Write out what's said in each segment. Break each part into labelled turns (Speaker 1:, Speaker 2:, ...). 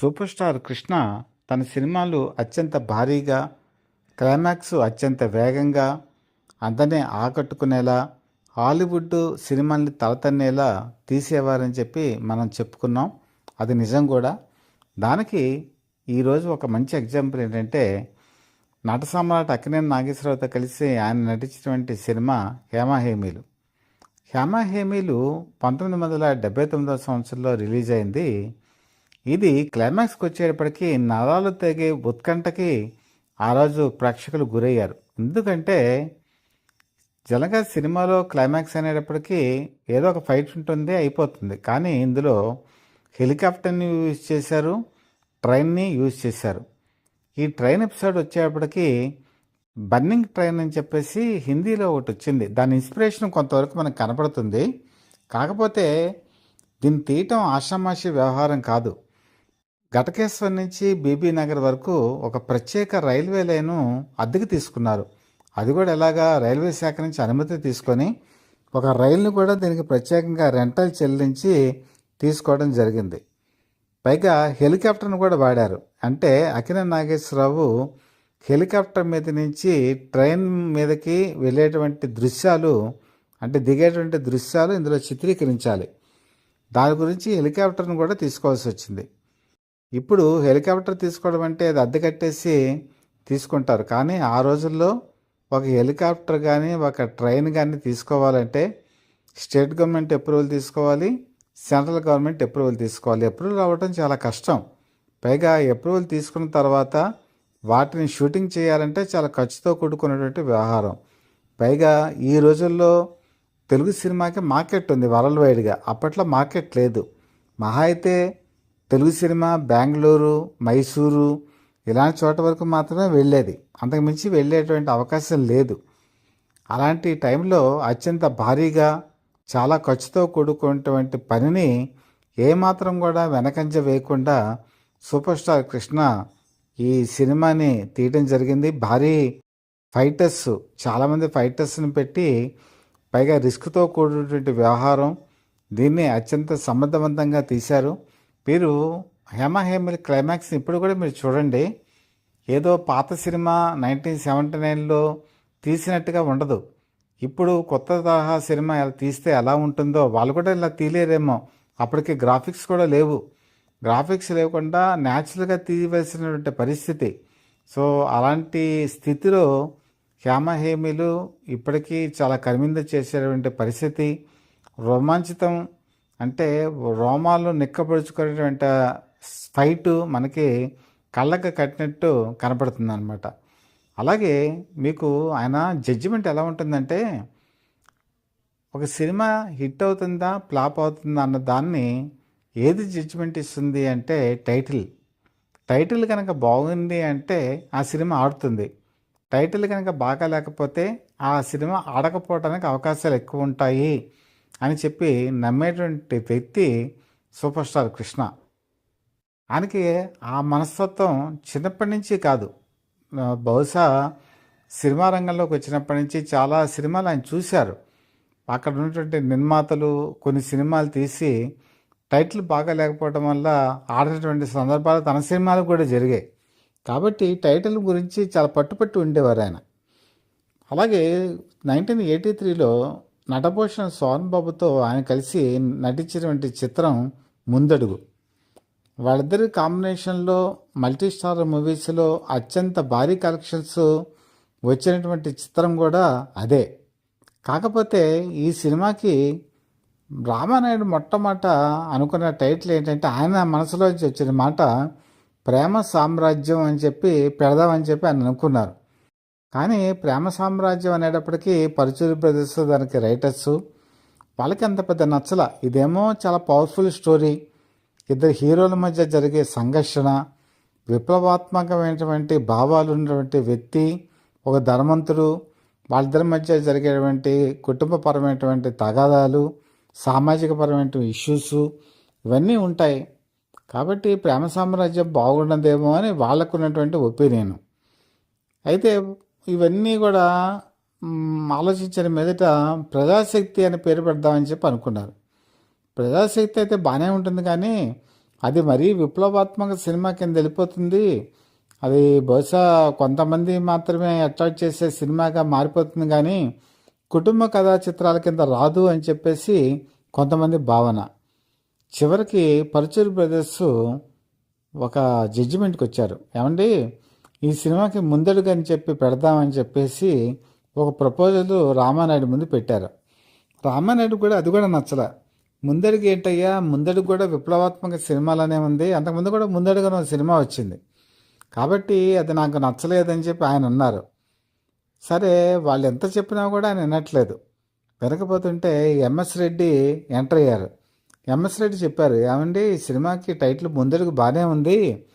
Speaker 1: Super star Krishna తన సినిమాలు అత్యంత భారీగా క్లైమాక్స్ అత్యంత వేగంగా అందరినీ ఆకట్టుకునేలా హాలీవుడ్ సినిమాల్ని తలతన్నేలా తీసేవారని చెప్పి మనం చెప్పుకున్నాం. అది నిజం కూడా. దానికి ఈరోజు ఒక మంచి ఎగ్జాంపుల్ ఏంటంటే నట సామ్రాట్ అక్కినేని నాగేశ్వరరావుతో కలిసి ఆయన నటించినటువంటి సినిమా హేమాహేమీలు హేమాహేమీలు పంతొమ్మిది వందల డెబ్బై తొమ్మిదవ సంవత్సరంలో రిలీజ్ అయింది. ఇది క్లైమాక్స్కి వచ్చేటప్పటికీ నరాలు తెగే ఉత్కంఠకి ఆ రోజు ప్రేక్షకులు గురయ్యారు. ఎందుకంటే జనగా సినిమాలో క్లైమాక్స్ అనేటప్పటికీ ఏదో ఒక ఫైట్ ఉంటుంది అయిపోతుంది. కానీ ఇందులో హెలికాప్టర్ని యూజ్ చేశారు ట్రైన్ని యూజ్ చేశారు. ఈ ట్రైన్ ఎపిసోడ్ వచ్చేటప్పటికి బర్నింగ్ ట్రైన్ అని చెప్పేసి హిందీలో ఒకటి వచ్చింది. దాని ఇన్స్పిరేషన్ కొంతవరకు మనకు కనపడుతుంది. కాకపోతే దీన్ని తీయటం ఆషామాషి వ్యవహారం కాదు. ఘటకేశ్వర్ నుంచి బీబీ నగర్ వరకు ఒక ప్రత్యేక రైల్వే లైను అద్దెకు తీసుకున్నారు. అది కూడా ఎలాగా రైల్వే శాఖ నుంచి అనుమతి తీసుకొని ఒక రైలును కూడా దీనికి ప్రత్యేకంగా రెంటల్ చెల్లించి తీసుకోవడం జరిగింది. పైగా హెలికాప్టర్ను కూడా వాడారు. అంటే అకిన నాగేశ్వరరావు హెలికాప్టర్ మీద నుంచి ట్రైన్ మీదకి వెళ్ళేటువంటి దృశ్యాలు అంటే దిగేటువంటి దృశ్యాలు ఇందులో చిత్రీకరించాలి. దాని గురించి హెలికాప్టర్ను కూడా తీసుకోవాల్సి వచ్చింది. ఇప్పుడు హెలికాప్టర్ తీసుకోవడం అంటే అది అద్దె కట్టేసి తీసుకుంటారు. కానీ ఆ రోజుల్లో ఒక హెలికాప్టర్ కానీ ఒక ట్రైన్ కానీ తీసుకోవాలంటే స్టేట్ గవర్నమెంట్ అప్రూవల్ తీసుకోవాలి సెంట్రల్ గవర్నమెంట్ అప్రూవల్ తీసుకోవాలి. అప్రూవల్ రావడం చాలా కష్టం. పైగా అప్రూవల్ తీసుకున్న తర్వాత వాటిని షూటింగ్ చేయాలంటే చాలా ఖర్చుతో కూడుకున్నటువంటి వ్యవహారం. పైగా ఈ రోజుల్లో తెలుగు సినిమాకి మార్కెట్ ఉంది వరల్డ్ వైడ్గా. అప్పట్లో మార్కెట్ లేదు. మహా అయితే తెలుగు సినిమా బెంగళూరు మైసూరు ఇలాంటి చోట వరకు మాత్రమే వెళ్ళేది. అంతకుమించి వెళ్ళేటువంటి అవకాశం లేదు. అలాంటి టైంలో అత్యంత భారీగా చాలా ఖర్చుతో కూడుకున్నటువంటి పనిని ఏమాత్రం కూడా వెనకంజ వేయకుండా సూపర్ స్టార్ కృష్ణ ఈ సినిమాని తీయటం జరిగింది. భారీ ఫైటర్స్ చాలామంది ఫైటర్స్ని పెట్టి పైగా రిస్క్తో కూడినటువంటి వ్యవహారం దీన్ని అత్యంత సమర్థవంతంగా తీశారు. మీరు హేమహేమిల్ క్లైమాక్స్ ఇప్పుడు కూడా మీరు చూడండి. ఏదో పాత సినిమా నైన్టీన్ సెవెంటీ నైన్లో తీసినట్టుగా ఉండదు. ఇప్పుడు కొత్త తరహా సినిమా ఎలా తీస్తే ఎలా ఉంటుందో వాళ్ళు కూడా ఇలా తీయలేరేమో అప్పటికి గ్రాఫిక్స్ కూడా లేవు. గ్రాఫిక్స్ లేకుండా న్యాచురల్గా తీయవలసినటువంటి పరిస్థితి. సో అలాంటి స్థితిలో హేమహేమిలు ఇప్పటికీ చాలా కరిమింద చేసేటువంటి పరిస్థితి. రోమాంచితం అంటే రోమాలు నిక్కపరుచుకునేటువంటి ఫైటు మనకి కళ్ళకు కట్టినట్టు కనపడుతుంది అనమాట అలాగే మీకు ఆయన జడ్జిమెంట్ ఎలా ఉంటుందంటే ఒక సినిమా హిట్ అవుతుందా ఫ్లాప్ అవుతుందా అన్న దాన్ని ఏది జడ్జిమెంట్ ఇస్తుంది అంటే టైటిల్. టైటిల్ కనుక బాగుంది అంటే ఆ సినిమా ఆడుతుంది. టైటిల్ కనుక బాగా లేకపోతే ఆ సినిమా ఆడకపోవడానికి అవకాశాలు ఎక్కువ ఉంటాయి. అని చెప్పి నమ్మేటువంటి వ్యక్తి సూపర్ స్టార్ కృష్ణ. ఆయనకి ఆ మనస్తత్వం చిన్నప్పటి నుంచి కాదు. బహుశా సినిమా రంగంలోకి వచ్చినప్పటి నుంచి చాలా సినిమాలు ఆయన చూశారు. అక్కడ ఉన్నటువంటి నిర్మాతలు కొన్ని సినిమాలు తీసి టైటిల్ బాగా లేకపోవడం వల్ల ఆడినటువంటి సందర్భాలు తన సినిమాలు కూడా జరిగాయి. కాబట్టి టైటిల్ గురించి చాలా పట్టుపట్టి ఉండేవారు ఆయన. అలాగే నైన్టీన్ ఎయిటీ త్రీలో నటభూషణ్ సోహన్ బాబుతో ఆయన కలిసి నటించినటువంటి చిత్రం ముందడుగు. వాళ్ళిద్దరి కాంబినేషన్లో మల్టీ స్టార్ మూవీస్లో అత్యంత భారీ కలెక్షన్స్ వచ్చినటువంటి చిత్రం కూడా అదే. కాకపోతే ఈ సినిమాకి రామానాయుడు మొట్టమొదట అనుకున్న టైటిల్ ఏంటంటే ఆయన మనసులోంచి వచ్చిన మాట ప్రేమ సామ్రాజ్యం అని చెప్పి పెడదామని చెప్పి ఆయన అనుకున్నారు. కానీ ప్రేమ సామ్రాజ్యం అనేటప్పటికీ పరుచూరి బ్రదర్స్ దానికి రైటర్స్. వాళ్ళకి అంత పెద్ద నచ్చల. ఇదేమో చాలా పవర్ఫుల్ స్టోరీ. ఇద్దరు హీరోల మధ్య జరిగే సంఘర్షణ విప్లవాత్మకమైనటువంటి భావాలు ఉన్నటువంటి వ్యక్తి ఒక ధనవంతుడు వాళ్ళిద్దరి మధ్య జరిగేటువంటి కుటుంబపరమైనటువంటి తగాదాలు సామాజికపరమైనటువంటి ఇష్యూస్ ఇవన్నీ ఉంటాయి. కాబట్టి ప్రేమ సామ్రాజ్యం బాగుండదేమో అని వాళ్ళకున్నటువంటి ఒపీనియన్. అయితే ఇవన్నీ కూడా ఆలోచించిన మీదట ప్రజాశక్తి అని పేరు పెడదామని చెప్పి అనుకున్నారు. ప్రజాశక్తి అయితే బాగానే ఉంటుంది కానీ అది మరీ విప్లవాత్మక సినిమా కింద వెళ్ళిపోతుంది. అది బహుశా కొంతమంది మాత్రమే అట్రాక్ట్ చేసే సినిమాగా మారిపోతుంది కానీ కుటుంబ కథా చిత్రాల కింద రాదు అని చెప్పేసి కొంతమంది భావన. చివరికి పరుచూరు బ్రదర్స్ ఒక జడ్జిమెంట్కి వచ్చారు. ఏమండి? ఈ సినిమాకి ముందడుగు అని చెప్పి పెడదామని చెప్పేసి ఒక ప్రపోజల్ రామానాయుడు ముందు పెట్టారు. రామానాయుడు కూడా అది కూడా నచ్చలే. ముందడుగు ఏంటయ్యా? ముందడుగు కూడా విప్లవాత్మక సినిమాలనే ఉంది. అంతకుముందు కూడా ముందడుగున సినిమా వచ్చింది. కాబట్టి అది నాకు నచ్చలేదని చెప్పి ఆయన అన్నారు. సరే వాళ్ళు ఎంత చెప్పినా కూడా ఆయన వినట్లేదు. వినకపోతుంటే ఎంఎస్ రెడ్డి ఎంటర్ అయ్యారు. ఎంఎస్ రెడ్డి చెప్పారు ఏమండి సినిమాకి టైటిల్ ముందడుగు బాగానే ఉంది.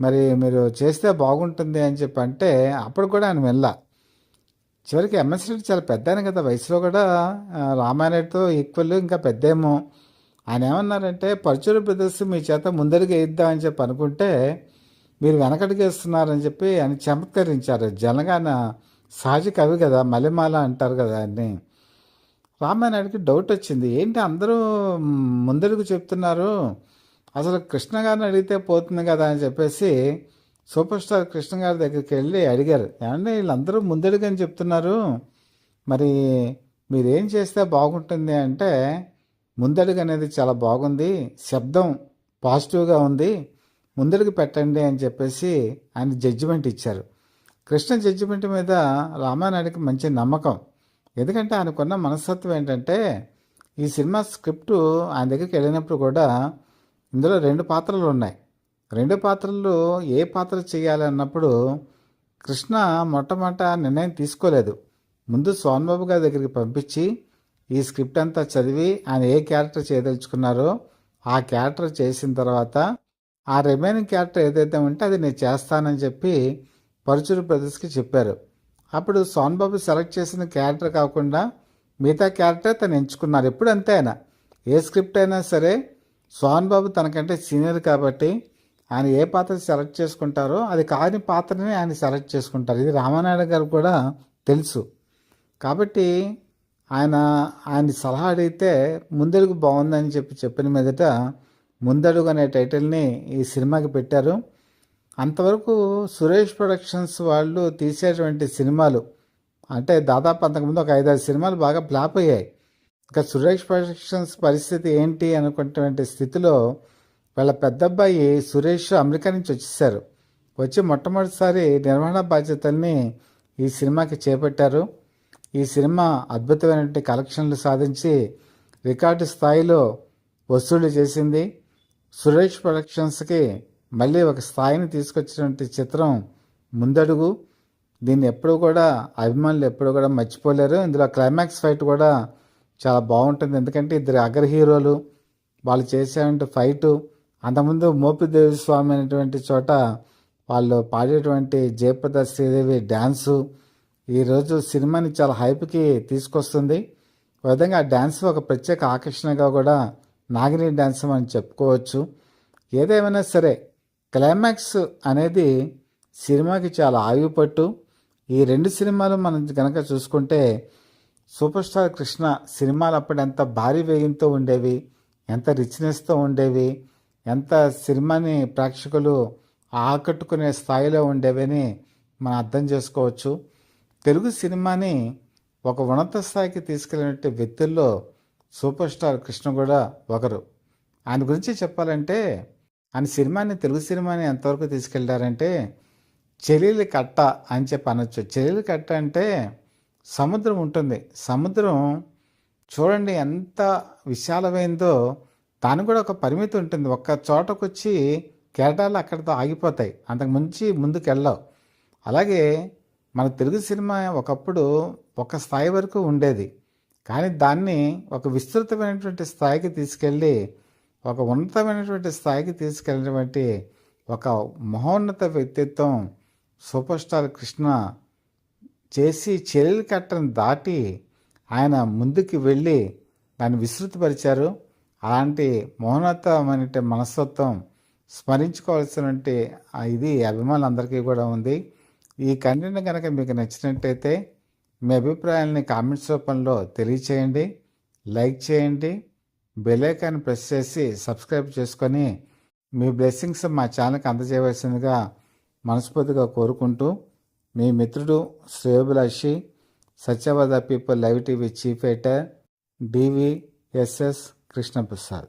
Speaker 1: మరి మీరు చేస్తే బాగుంటుంది అని చెప్పి అంటే అప్పుడు కూడా ఆయన వెళ్ళ. చివరికి ఎంఎస్ రెడ్డి చాలా పెద్ద ఆయన కదా. వయసులో కూడా రామారెడ్డితో ఈక్వల్ ఇంకా పెద్దేమో. ఆయన ఏమన్నారంటే పరచూరు బ్రదర్స్ మీ చేత ముందడుగు వేయిద్దామని చెప్పి అనుకుంటే మీరు వెనకడుగు వేస్తున్నారని చెప్పి ఆయన చమత్కరించారు. జనగాన సహజ కవి కదా మలిమాల అంటారు కదా ఆయన్ని. రామానాయుడికి డౌట్ వచ్చింది. ఏంటి అందరూ ముందడుగు చెప్తున్నారు? అసలు కృష్ణ గారిని అడిగితే పోతుంది కదా అని చెప్పేసి సూపర్ స్టార్ కృష్ణ గారి దగ్గరికి వెళ్ళి అడిగారు. ఏమంటే వీళ్ళందరూ ముందడుగని చెప్తున్నారు. మరి మీరేం చేస్తే బాగుంటుంది అంటే ముందడుగు అనేది చాలా బాగుంది శబ్దం పాజిటివ్గా ఉంది ముందడుగు పెట్టండి అని చెప్పేసి ఆయన జడ్జిమెంట్ ఇచ్చారు. కృష్ణ జడ్జిమెంట్ మీద రామానాయుడికి మంచి నమ్మకం. ఎందుకంటే ఆయనకున్న మనస్తత్వం ఏంటంటే ఈ సినిమా స్క్రిప్ట్ ఆయన దగ్గరికి వెళ్ళినప్పుడు కూడా ఇందులో రెండు పాత్రలు ఉన్నాయి. రెండు పాత్రలు ఏ పాత్ర చేయాలి అన్నప్పుడు కృష్ణ మొట్టమొదట నిర్ణయం తీసుకోలేదు. ముందు స్వామిబాబు గారి దగ్గరికి పంపించి ఈ స్క్రిప్ట్ అంతా చదివి ఆయన ఏ క్యారెక్టర్ చేయదలుచుకున్నారో ఆ క్యారెక్టర్ చేసిన తర్వాత ఆ రిమైనింగ్ క్యారెక్టర్ ఏదైతే ఉంటే అది నేను చేస్తానని చెప్పి పరుచూరు బ్రదర్స్కి చెప్పారు. అప్పుడు సోన్బాబు సెలెక్ట్ చేసిన క్యారెక్టర్ కాకుండా మిగతా క్యారెక్టర్ తను ఎంచుకున్నారు. ఎప్పుడు అంతే ఆయన ఏ స్క్రిప్ట్ అయినా సరే సోహన్ బాబు తనకంటే సీనియర్ కాబట్టి ఆయన ఏ పాత్ర సెలెక్ట్ చేసుకుంటారో అది కాని పాత్రని ఆయన సెలెక్ట్ చేసుకుంటారు. ఇది రామానాయుడు గారు కూడా తెలుసు. కాబట్టి ఆయన ఆయన సలహా అడిగితే ముందడుగు బాగుందని చెప్పి చెప్పిన మీదట ముందడుగు అనే టైటిల్ని ఈ సినిమాకి పెట్టారు. అంతవరకు సురేష్ ప్రొడక్షన్స్ వాళ్ళు తీసేటువంటి సినిమాలు అంటే దాదాపు అంతకుముందు ఒక ఐదారు సినిమాలు బాగా ఫ్లాప్ అయ్యాయి. ఇంకా సురేష్ ప్రొడక్షన్స్ పరిస్థితి ఏంటి అనుకున్నటువంటి స్థితిలో వాళ్ళ పెద్దబ్బాయి సురేష్ అమెరికా నుంచి వచ్చేసారు. వచ్చి మొట్టమొదటిసారి నిర్వహణ బాధ్యతల్ని ఈ సినిమాకి చేపట్టారు. ఈ సినిమా అద్భుతమైనటువంటి కలెక్షన్లు సాధించి రికార్డు స్థాయిలో వసూళ్ళు చేసింది. సురేష్ ప్రొడక్షన్స్కి మళ్ళీ ఒక స్థాయిని తీసుకొచ్చినటువంటి చిత్రం ముందడుగు. దీన్ని ఎప్పుడు కూడా అభిమానులు ఎప్పుడు కూడా మర్చిపోలేరు. ఇందులో క్లైమాక్స్ ఫైట్ కూడా చాలా బాగుంటుంది. ఎందుకంటే ఇద్దరు అగ్ర హీరోలు వాళ్ళు చేసేటువంటి ఫైటు అంతకుముందు మోపిదేవి స్వామి అనేటువంటి చోట వాళ్ళు పాడేటువంటి జయప్రద శ్రీదేవి డ్యాన్సు ఈరోజు సినిమాని చాలా హైప్కి తీసుకొస్తుంది. ఒక విధంగా ఆ డ్యాన్స్ ఒక ప్రత్యేక ఆకర్షణగా కూడా నాగిని డ్యాన్స్ అని చెప్పుకోవచ్చు. ఏదేమైనా సరే క్లైమాక్స్ అనేది సినిమాకి చాలా ఆయుపట్టు ఈ రెండు సినిమాలు మనం కనుక చూసుకుంటే సూపర్ స్టార్ కృష్ణ సినిమాలు అప్పుడు ఎంత భారీ వేగంతో ఉండేవి ఎంత రిచ్నెస్తో ఉండేవి ఎంత సినిమాని ప్రేక్షకులు ఆకట్టుకునే స్థాయిలో ఉండేవని మనం అర్థం చేసుకోవచ్చు. తెలుగు సినిమాని ఒక ఉన్నత స్థాయికి తీసుకెళ్ళినట్టు వ్యక్తుల్లో సూపర్ స్టార్ కృష్ణ కూడా ఒకరు. ఆయన గురించి చెప్పాలంటే ఆయన సినిమాని తెలుగు సినిమాని ఎంతవరకు తీసుకెళ్ళారంటే చెల్లెలి కట్ట అని చెప్పి అనొచ్చు. చెల్లెలి కట్ట అంటే సముద్రం ఉంటుంది. సముద్రం చూడండి ఎంత విశాలమైందో దానికి కూడా ఒక పరిమితి ఉంటుంది. ఒక్క చోటకు వచ్చి కేటాలు అక్కడితో ఆగిపోతాయి. అంతకు మించి ముందుకు వెళ్ళవు అలాగే మన తెలుగు సినిమా ఒకప్పుడు ఒక స్థాయి వరకు ఉండేది. కానీ దాన్ని ఒక విస్తృతమైనటువంటి స్థాయికి తీసుకెళ్ళి ఒక ఉన్నతమైనటువంటి స్థాయికి తీసుకెళ్ళినటువంటి ఒక మహోన్నత వ్యక్తిత్వం సూపర్ స్టార్ కృష్ణ చేసి చెల్లెలి కట్టను దాటి ఆయన ముందుకు వెళ్ళి దాన్ని విస్తృతపరిచారు. అలాంటి మౌనతమైన మనస్తత్వం స్మరించుకోవాల్సినటువంటి ఇది ఇది అభిమానులందరికీ కూడా ఉంది. ఈ కంటెంట్ కనుక మీకు నచ్చినట్టయితే మీ అభిప్రాయాలని కామెంట్స్ రూపంలో తెలియచేయండి. లైక్ చేయండి. బెల్ ఐకాన్ ప్రెస్ చేసి సబ్స్క్రైబ్ చేసుకొని మీ బ్లెస్సింగ్స్ మా ఛానల్కి అందజేయవలసిందిగా మనస్ఫూర్తిగా కోరుకుంటూ మీ మిత్రుడు శ్రేయోభిలాషి Satyavada people live TV chief editor DVSS Krishnaprasad.